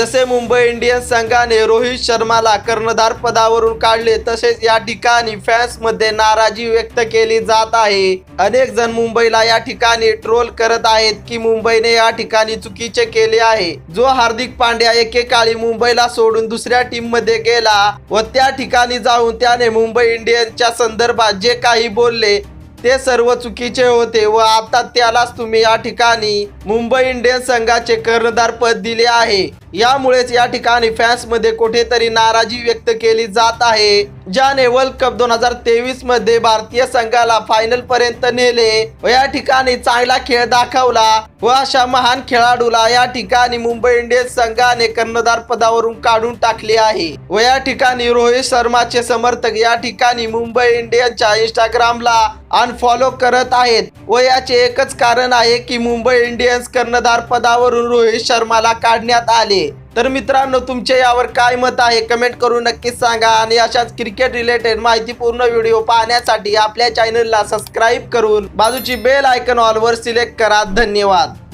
जसे मुंबई इंडियन्स संघाने रोहित शर्माला कर्णधार पदावरून काढले तसेच या ठिकाणी फॅन्समध्ये नाराजी व्यक्त केली जात आहे. अनेक जण मुंबईला या ठिकाणी ट्रोल करत आहेत की मुंबईने या ठिकाणी चुकीचे केले आहे. जो हार्दिक पांड्या एकेकाळी मुंबईला सोडून दुसऱ्या टीममध्ये गेला व त्या ठिकाणी जाऊन त्याने मुंबई इंडियन्सच्या संदर्भात जे काही बोलले ते सर्व चुकीचे होते व आता त्यालाच तुम्ही या ठिकाणी मुंबई इंडियन्स संघाचे कर्णधार पद दिले आहे. यामुळेच या ठिकाणी फॅन्समध्ये कुठेतरी नाराजी व्यक्त केली जात आहे. ज्याने वर्ल्ड कप दोन हजार तेवीसमध्ये भारतीय संघाला फायनल पर्यंत नेले व या ठिकाणी चांगला खेळ दाखवला व अशा महान खेळाडूला या ठिकाणी मुंबई इंडियन्स संघाने कर्णधार पदावरून काढून टाकले आहे. व या ठिकाणी रोहित शर्माचे समर्थक या ठिकाणी मुंबई इंडियन्सच्या इंस्टाग्रामला अनफॉलो करत आहेत. व याचे एकच कारण आहे की मुंबई इंडियन्स कर्णधार पदावरून रोहित शर्माला काढण्यात आले. तर मित्रांनो तुमचे यावर काय मत आहे कमेंट करून नक्कीच सांगा. आणि अशाच क्रिकेट रिलेटेड माहितीपूर्ण व्हिडिओ पाहण्यासाठी आपल्या चॅनलला सबस्क्राईब करून बाजूची बेल आयकॉन ऑलवर सिलेक्ट करा. धन्यवाद.